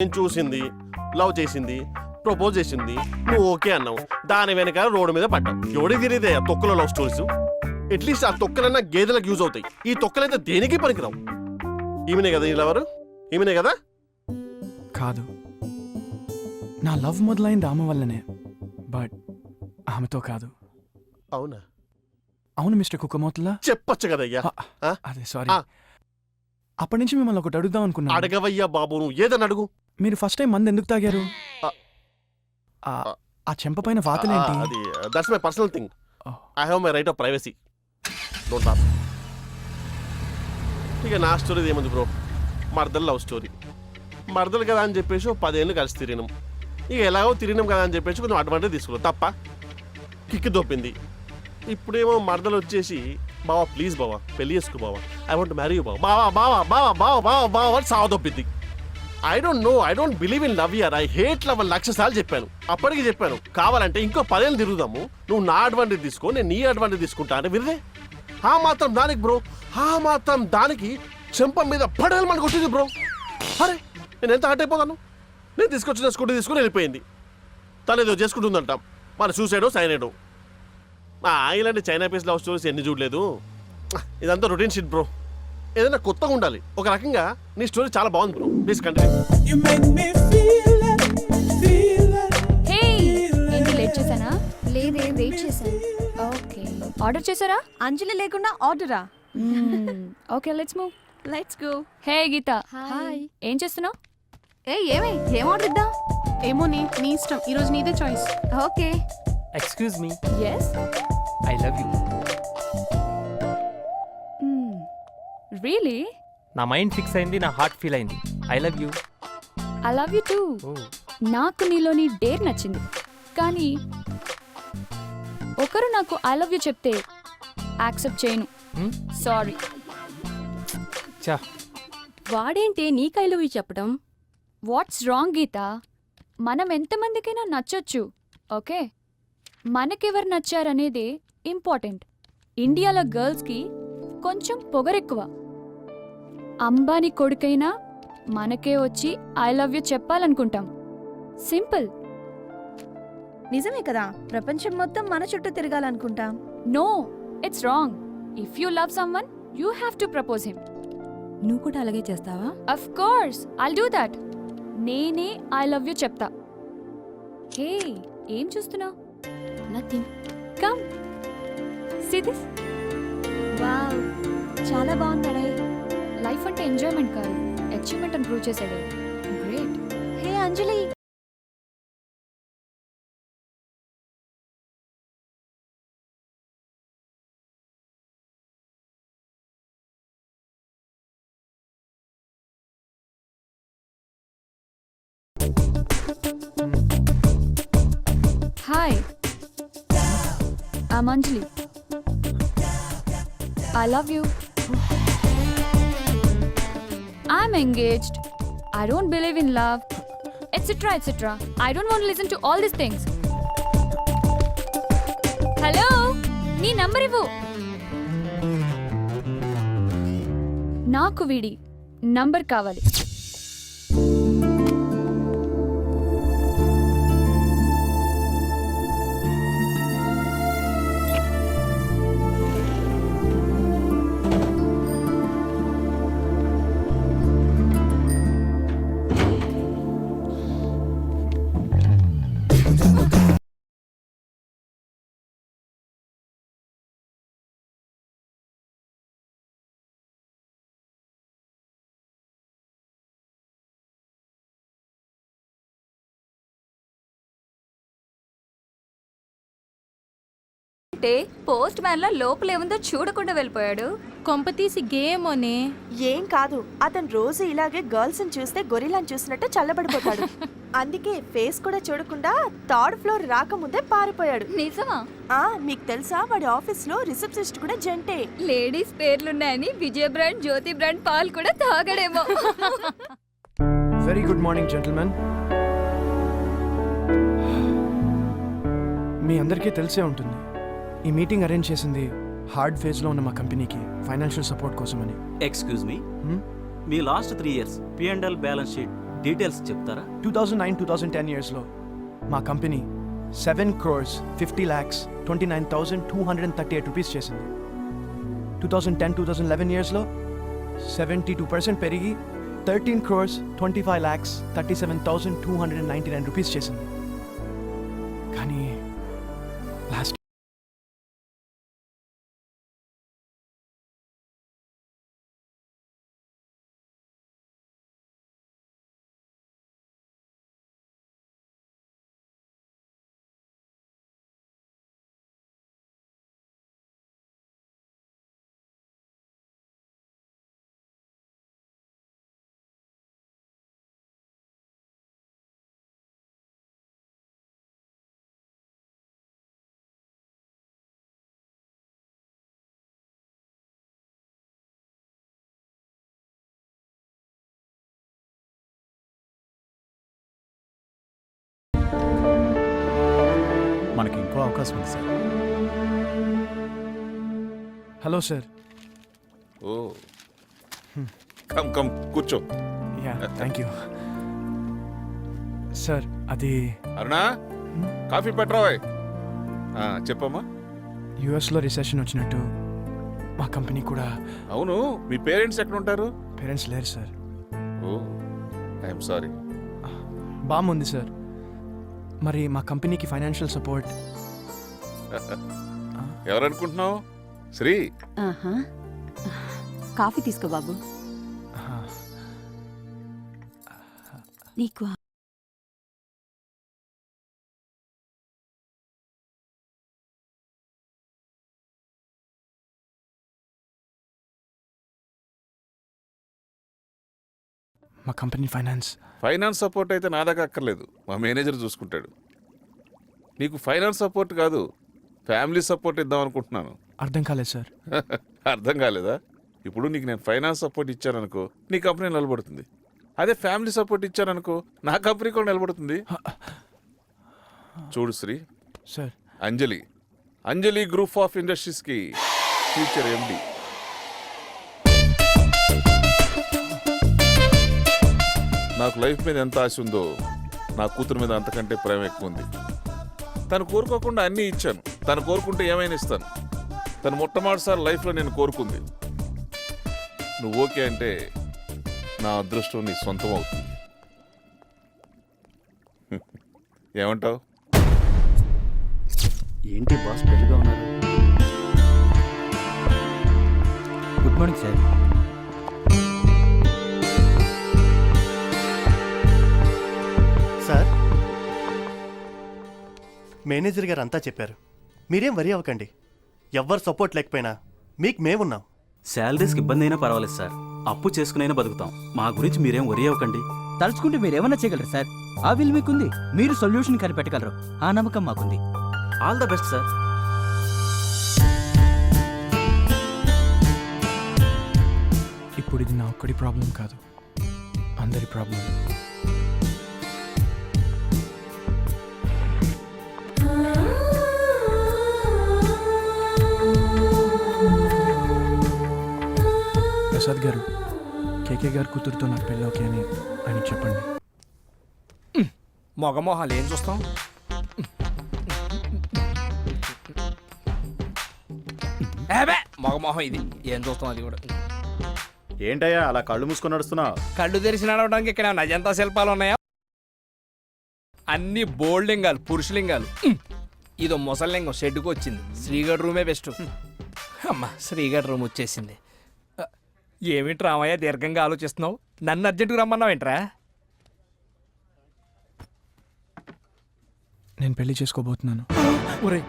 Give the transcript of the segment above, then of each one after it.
నేను చూసింది లవ్ చేసింది ప్రపోజ్ చేసింది నువ్వు ఓకే అన్నావు. దాని వెనక రోడ్డు మీద పడ్డావు. ఎవడికి తిరిగితే ఆ తొక్కలో లవ్ స్టోరీస్? అట్లీస్ట్ ఆ తొక్కలన్నా గేదెలకు యూజ్ అవుతాయి. ఈ తొక్కలైతే దేనికి పనికిరావు? ఈమెనే కదా ఈ లవరు ఈమెనే కదా? కాదు. నా లవ్ మొదలైంది ఆమె వల్లనే. బట్ ఆమెతో కాదు. అవునా? అవును మిస్టర్ కుక్కమోతలా? చెప్పొచ్చు కదయ్యా? అదే సారీ. అప్పటి నుంచి మిమ్మల్ని ఒకటి అడుగుదాం అనుకున్నాను. అడగవయ్యా బాబు నువ్వు ఏదని అడుగు. మీరు ఫస్ట్ టైం మంది ఎందుకు తాగారు? ఆ. చెంప పైన వాతలేంటి? అది that's my personal thing. I have my right of privacy don't talk ఇక నా స్టోరీ ఏముంది బ్రో మర్దలు లవ్ స్టోరీ మర్దలు కదా అని చెప్పేసి పదేళ్ళు కలిసి తిరిగినాం. ఇక ఎలాగో తిరిగినాం కదా అని చెప్పేసి కొంచెం అడ్వాంటేజ్ తీసుకున్నాం. తప్ప కిక్కి దొప్పింది ఇప్పుడేమో మర్దలు వచ్చేసి బావా ప్లీజ్ బావా పెళ్ళి చేసుకో బావా ఐ వాంట్ మ్యారీ యూ బావా బావా. బావా బావా బావా బావా బావా అని సావ దొప్పింది I don't know I don't believe in love your I hate love లక్ష సార్లు చెప్పాను. అప్పటికి చెప్పాను కావాలంటే ఇంకో పదేళ్ళు తిరుగుదాము. నువ్వు నా అడ్వాంటేజ్ తీసుకో నేను నీ అడ్వాంటేజ్ తీసుకుంటా అంటే విరిదే. ఆ మాత్రం దానికి బ్రో ఆ మాత్రం దానికి చెంప మీద పడేలు మన కొట్టింది బ్రో అరే నేను ఎంత హట్ అయిపోతాను? నేను తీసుకొచ్చిన స్కూటీ తీసుకుని వెళ్ళిపోయింది. తను ఏదో చేసుకుంటుందంట మన సూసైడో సైనైడో ఆ ఇలాంటి చైనా పీస్ లవ్ స్టోరీస్ ఎన్ని చూడలేదు. ఇదంతా రొటీన్ షిట్ బ్రో ఏదైనా కొత్తగా ఉండాలి. ఒక రకంగా నీ స్టోరీ చాలా బాగుంది బ్రో. Please continue. లేదే వెయిట్ చేశాను. ఓకే ఆర్డర్ చేశారా? అంజలి లేకుండా ఆర్డరా? Okay let's move let's go hey Geetha. Hi ఏం చేస్తున్నావు? ఏ ఏమై ఏం ఆర్డర్ ఇద్దాం? ఏమో నీ నీ ఇష్టం. ఈరోజు నీదే choice okay excuse me yes I love you really నా మైండ్ ఫిక్స్ అయింది నా హార్ట్ ఫీల్ అయింది. I love you. I love you too నాకు నీలోని డేర్ నచ్చింది. కానీ ఒకరు నాకు ఐ లవ్ యూ చెప్తే యాక్సెప్ట్ చేయను? సారీ చా వాడేంటి నీకు ఐ లవ్ యూ చెప్పడం? What's wrong Geetha? మనం ఎంతమందికైనా నచ్చొచ్చు ఓకే? మనకెవరు నచ్చారనేదే ఇంపార్టెంట్ ఇండియాలో గర్ల్స్కి కొంచెం పొగరెక్కువ. అంబానీ కొడుకైనా మనకే వచ్చి ఐ లవ్ యూ చెప్పాలనుకుంటాం. సింపుల్. నిజమే కదా. ప్రపంచం మొత్తం మన చుట్టూ తిరగాలనుకుంటాం. No it's wrong. If you love someone you have to propose him. నువ్వు కూడా అలాగే చేస్తావా? Of course I'll do that. నేనే ఐ లవ్ యూ చెప్తా. హే ఏం చూస్తున్నావు? Nothing. Come. See this. Wow చాలా బాగున్నాడే లైఫ్ అంటే ఎంజాయ్మెంట్ కాదు. అచీవ్మెంట్ అని ప్రూవ్ చేశాడు. Great hey Anjali! Hi I'm Anjali I love you I'm engaged I don't believe in love etc. I I don't to listen to all these things hello నీ number ఇవ్వు. నాకు వీడి number కావాలి. అంటే post మ్యాన్లో లోపల ఏముందో చూడకుండా వెళ్ళిపోయాడు. కొంపతీసి గేమోనే. ఏం కాదు అతను రోజు ఇలాగే గర్ల్స్ చూస్తే గొరిలాని చూసినట్టు చల్లబడిపోతాడు. అందుకే ఫేస్ కూడా చూడకుండా థర్డ్ ఫ్లోర్ రాకముందే పారిపోయాడు. నిజమా? ఆ మీకు తెలుసా వాడి ఆఫీస్లో రిసెప్షనిస్ట్ కూడా జంటే. లేడీస్ పేర్లున్నాయని విజయ బ్రాండ్ జ్యోతి బ్రాండ్ పాలు కూడా తాగడేమో. వెరీ గుడ్ మార్నింగ్ జెంటల్మెన్ మీ అందరికీ తెలిసే ఉంటుంది. ఈ మీటింగ్ అరేంజ్ చేసింది హార్డ్ ఫేజ్లో ఉన్న మా కంపెనీకి ఫైనాన్షియల్ సపోర్ట్ కోసమని. Excuse me Hmm? Me last three years P and L balance sheet details చెప్తారా? Two thousand nine two thousand ten ఇయర్స్లో మా company seven crores fifty lakhs twenty nine thousand two hundred and thirty eight rupees చేసింది. Two thousand ten two thousand eleven ఇయర్స్లో seventy two percent పెరిగి thirteen crores twenty five lakhs thirty seven thousand two hundred and ninety nine rupees చేసింది. కానీ ఇంకో అవకాశం ఉంది sir. Hello sir. Oh. Come come కూర్చో. Yeah thank you. Sir అది Aruna coffee పెట్టరావాయ్ చెప్పమ్మా. యుఎస్లో రిసెషన్ వచ్చినట్టు మా కంపెనీ కూడా అవును మీ పేరెంట్స్ ఎక్కడ ఉంటారు? పేరెంట్స్ లేరు సార్. Oh I'm sorry. బాగుంది సార్. మరి మా కంపెనీకి ఫైనాన్షియల్ సపోర్ట్ ఎవరనుకుంటున్నావు? శ్రీ. ఆహా. కాఫీ తీసుకో బాబు. నీకు మా కంపెనీ ఫైనాన్స్. ఫైనాన్స్ సపోర్ట్ అయితే నా దాకా అక్కర్లేదు. మా మేనేజర్ చూసుకుంటాడు. నీకు ఫైనాన్స్ సపోర్ట్ కాదు. ఫ్యామిలీ సపోర్ట్ ఇద్దాం అనుకుంటున్నాను. అర్థం కాలేదు సార్. అర్థం కాలేదా? ఇప్పుడు నీకు నేను ఫైనాన్స్ సపోర్ట్ ఇచ్చాననుకో నీ కంపెనీ నిలబడుతుంది. అదే ఫ్యామిలీ సపోర్ట్ ఇచ్చాననుకో నా కంపెనీ కూడా నిలబడుతుంది. చూడు Sri. Sir. Anjali. Anjali group of ఇండస్ట్రీస్కి future ఎండి. నాకు లైఫ్ మీద ఎంత ఆశ ఉందో నా కూతురు మీద అంతకంటే ప్రేమ ఎక్కువ ఉంది. తను కోరుకోకుండా అన్నీ ఇచ్చాను. తను కోరుకుంటే ఏమైనా ఇస్తాను. తను మొట్టమొదటిసారి లైఫ్లో నేను కోరుకుంది. నువ్వు ఓకే అంటే నా అదృష్టం నీ సొంతం అవుతుంది. ఏమంటావు? ఏంటి బాస్ పెళ్ళిగా ఉన్నారు? Good morning sir sir manager గారు అంతా చెప్పారు. మీరేం వరి అవ్వకండి. ఎవ్వరు సపోర్ట్ లేకపోయినా మీకు మేమున్నాం. శాలరీస్కి ఇబ్బంది అయినా పర్వాలేదు సార్. అప్పు చేసుకునైనా బతుకుతాం. మా గురించి మీరేం వరి అవ్వకండి. తలుచుకుంటే మీరు ఏమన్నా చేయగలరు సార్? ఆ విల్ మీకుంది. మీరు సొల్యూషన్ కనిపెట్టగలరు. ఆ నమ్మకం మాకుంది. ఆల్ ద బెస్ట్ సార్ ఇప్పుడు ఇది నా ఒక్కడి ప్రాబ్లం కాదు. అందరి ప్రాబ్లం. ప్రసాద్ గారు కేకే గారు కూతురుతో నాకు పెళ్ళి ఓకే అని అని చెప్పండి. మొగమోహాలు ఏం చూస్తాం మగమోహం ఇది. ఏం చూస్తాం అది కూడా? ఏంటయ్యా అలా కళ్ళు మూసుకొని నడుస్తున్నావు? కళ్ళు తెరిచి నడవడానికి ఇక్కడ అజంతా శిల్పాలు ఉన్నాయా? అన్ని బోల్డింగాలు పురుషలింగాలు. ఇదో ముసలింగం షెడ్డుకు వచ్చింది శ్రీగఢ్ రూమే బెస్ట్. అమ్మా శ్రీగఢ్ రూమ్ వచ్చేసింది. ఏమిటి రామయ్య దీర్ఘంగా ఆలోచిస్తున్నావు? నన్ను అర్జెంటుగా రమ్మన్నావు ఏంట్రా? నేను పెళ్ళి చేసుకోబోతున్నాను. ఒరే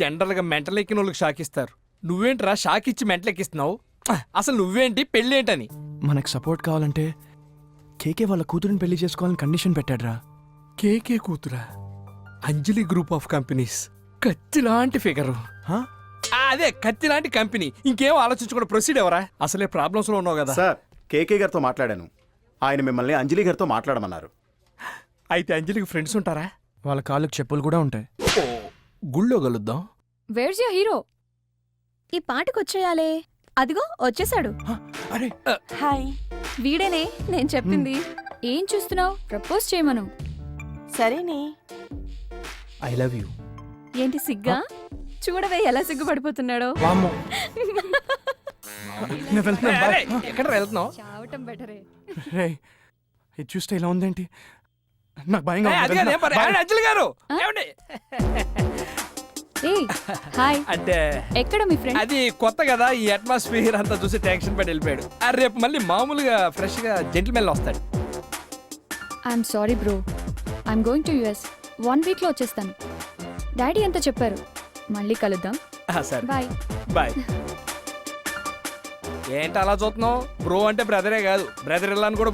జనరల్గా మెంటల్ ఎక్కిన వాళ్ళకి షాక్ ఇస్తారు. నువ్వేంట్రా షాక్ ఇచ్చి మెంటల్ ఎక్కిస్తున్నావు? అసలు నువ్వేంటి పెళ్ళేంటని? మనకు సపోర్ట్ కావాలంటే కేకే వాళ్ళ కూతురిని పెళ్ళి చేసుకోవాలని కండిషన్ పెట్టాడ్రా. కేకే కూతురా? Anjali group of companies. కత్తి లాంటి ఫిగరు? అదే కత్తి లాంటి కంపెనీ. ఇంకేం ఆలోచించకుండా ప్రొసీడ్ ఎవరా? అసలే ప్రాబ్లమ్స్లో ఉన్నావు కదా. సార్ కేకే గారితో మాట్లాడాను. ఆయన మిమ్మల్ని అంజలి గారితో మాట్లాడమన్నారు. అయితే అంజలికి ఫ్రెండ్స్ ఉంటారా? వాళ్ళ కాళ్ళకి చెప్పులు కూడా ఉంటాయి. గుళ్ళో కలుద్దాం. వేర్స్ యువర్ హీరో ఈ పాటకు వచ్చేయాలే. అదిగో వచ్చేసాడు. అరే హాయ్ వీడేనే నేను చెప్పింది. ఏం చూస్తున్నావు? ప్రపోజ్ చేయమను. సరేనే. ఐ లవ్ యూ ఏంటి సిగ్గా? చూడవే ఎలా సిగ్గుపడిపోతున్నాడో. నేను వెళ్తున్నాను ఎక్కడ వెళ్తున్నావు? చావటం బెటరే రే ఇది చూస్తే ఇలా ఉందేంటి? నాకు భయంగా ఏ, ఉంది. అది కాదు, ఏం పర్లేదు. Bye. ఏమండి, అంజలి గారు! ఏమండి? ఏ హాయ్. అంటే ఎక్కడ మీ ఫ్రెండ్ అది కొత్త కదా ఈ అట్మాస్ఫియర్ అంతా చూసి టెన్షన్ పడి వెళ్ళిపోయాడు. ఆ రేపు మళ్ళీ మామూలుగా ఫ్రెష్గా జెంటిల్మెన్ వస్తాడు. I'm sorry bro I'm going to US one వీక్లో వచ్చేస్తాను. డాడీ అంతా చెప్పారు. మళ్ళీ కలుద్దాం. సరే. బాయ్. బాయ్. ఏంటి అలా చూస్తున్నావు? బ్రో అంటే బ్రదరే కాదు. బ్రదర్ ఇల్లా అని కూడా